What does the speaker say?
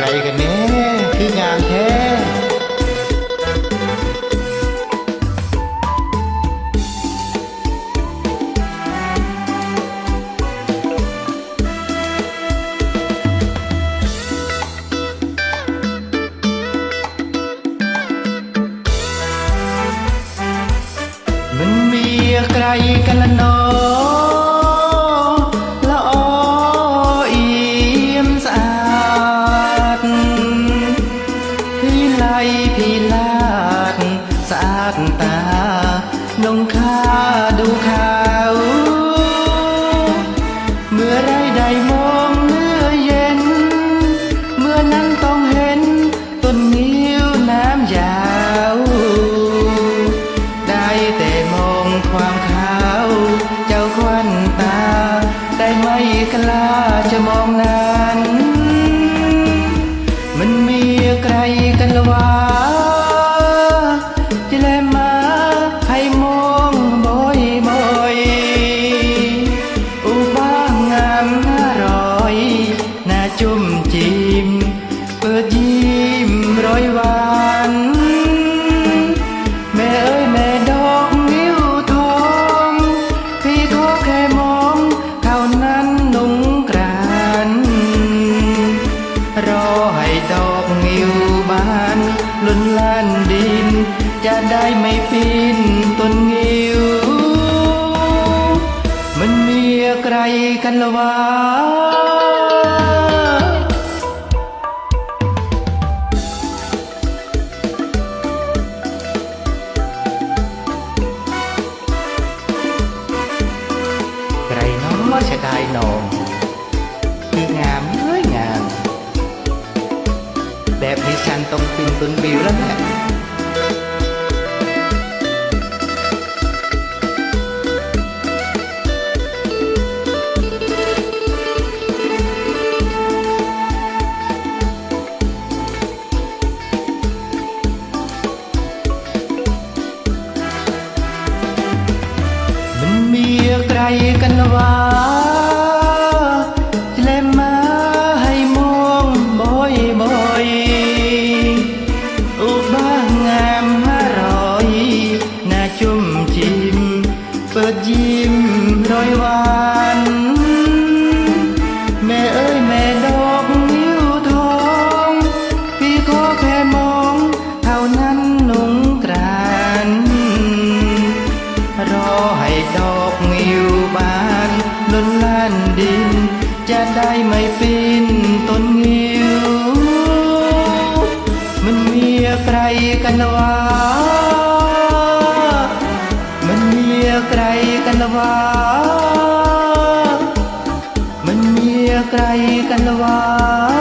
ស្រីគ្នាគឺងានទេ ក្រៃកលណោ ดอกมิวบานล้นล้านดิน จะได้ไม่ปีนต้นงิว มันมีใครกันละวะใครน้องจะได้น้องคืองาม ต้องขึ้นต้นบิวแล้วแหละใครกันวะ ដៃមិនពីនទុនងាវមិនមានក្រៃកណ្ដវាមិនមានក្រៃកណ្ដវាមិនមានក្រៃកណ្ដវា